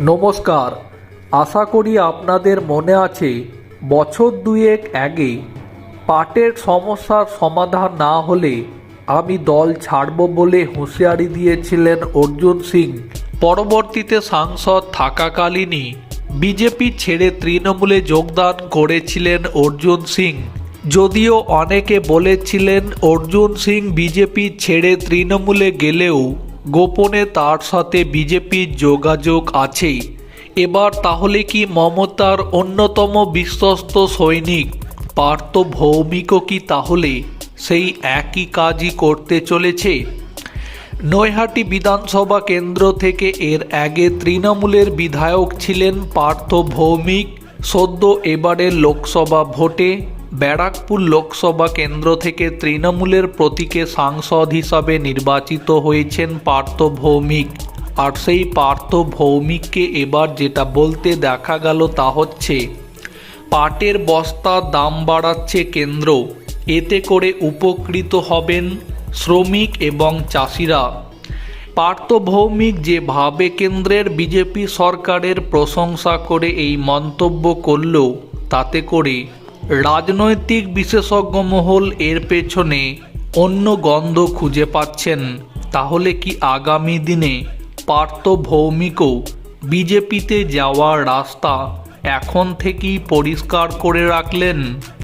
নমস্কার। আশা করি আপনাদের মনে আছে, বছর দুয়েক আগে পাটের সমস্যার সমাধান না হলে আমি দল ছাড়ব বলে হুঁশিয়ারি দিয়েছিলেন অর্জুন সিং। পরবর্তীতে সাংসদ থাকাকালীনই বিজেপি ছেড়ে তৃণমূলে যোগদান করেছিলেন অর্জুন সিং। যদিও অনেকে বলেছিলেন, অর্জুন সিং বিজেপি ছেড়ে তৃণমূলে গেলেও গোপনে তার সাথে বিজেপির যোগাযোগ আছে এবার তাহলে কি মমতার অন্যতম বিশ্বস্ত সৈনিক পার্থ ভৌমিকও কি তাহলে সেই একই কাজই করতে চলেছে? নৈহাটি বিধানসভা কেন্দ্র থেকে এর আগে তৃণমূলের বিধায়ক ছিলেন পার্থ ভৌমিক, সদ্য এবারের লোকসভা ভোটে। ব্যারাকপুর লোকসভা কেন্দ্র থেকে তৃণমূলের প্রতীকে সাংসদ হিসাবে নির্বাচিত হয়েছেন পার্থ ভৌমিক। আর সেই পার্থ ভৌমিককে এবার যেটা বলতে দেখা গেল তা হচ্ছে, পাটের বস্তার দাম বাড়াচ্ছে কেন্দ্র। এতে করে উপকৃত হবেন শ্রমিক এবং চাষিরা। পার্থ ভৌমিক যেভাবে কেন্দ্রের বিজেপি সরকারের প্রশংসা করে এই মন্তব্য করল, তাতে করে রাজনৈতিক বিশেষজ্ঞ মহল এর পেছনে অন্য গন্ধ খুঁজে পাচ্ছেন। তাহলে কি আগামী দিনে পার্থ ভৌমিকও বিজেপিতে যাওয়ার রাস্তা এখন থেকেই পরিষ্কার করে রাখলেন?